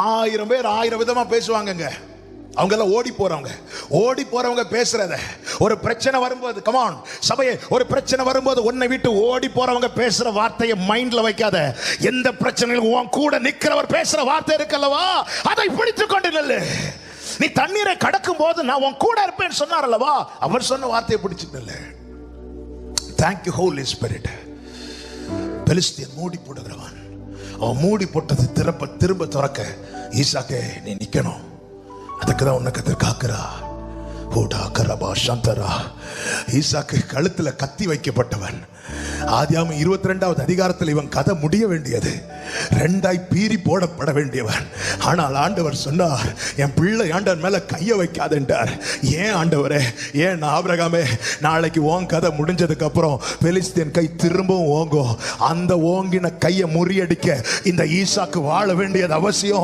ஆயிரம் பேர் ஆயிரம் விதமா பேசுவாங்கங்க. அவங்க எல்லாம் ஓடி போறவங்க. ஓடி போறவங்க பேசுறத. ஒரு பிரச்சனை வரும்போது கமான் சபையை ஒரு பிரச்சனை வரும்போது உன்னை விட்டு ஓடி போறவங்க பேசுற வார்த்தையை மைண்ட்ல வைக்காத. எந்த பிரச்சனையும் உன் கூட நிக்கிறவர் பேசுற வார்த்தை இருக்கல்லவா? அதை பிடித்து கொண்டு நில்லு. நீ தண்ணீரை கடக்கும் போது நான் உன் கூட இருப்பேன்னு சொன்னார் அல்லவா அவர் சொன்ன வார்த்தையை பிடிச்சு நில்லு தேங்க்யூ ஹோலி ஸ்பிரிட் பெலிஸ்தியன் மூடி போடுகிறவன். அவன் மூடி போட்டது திரும்ப திரும்ப திறக்க ஈசாக்கே நீ நிற்கணும் அதுக்கு தான் உன்னை கத்திர காக்குறா ஹூடா கரபா சந்தரா ஈசாக்கு கழுத்தில் கத்தி வைக்கப்பட்டவன். ஆதியாம இருபத்தி ரெண்டாவது அதிகாரத்தில் இவன் கதை முடிய வேண்டியது. ரெண்டாய் பீறி போடப்பட வேண்டியவன் ஆனால் ஆண்டவர் சொன்னார் என் பிள்ளை ஆண்டவர் மேல கைய வைக்காதென்றார். ஏன் ஆண்டவரே? ஏன் ஆபிரகாமே? நாளைக்கு ஓன் கதை முடிஞ்சதுக்கு அப்புறம் பெலிஸ்தீன் கை திரும்பவும் ஓங்கும். அந்த ஓங்கின கையை முறியடிக்க இந்த ஈசாக்கு வாழ வேண்டியது அவசியம்.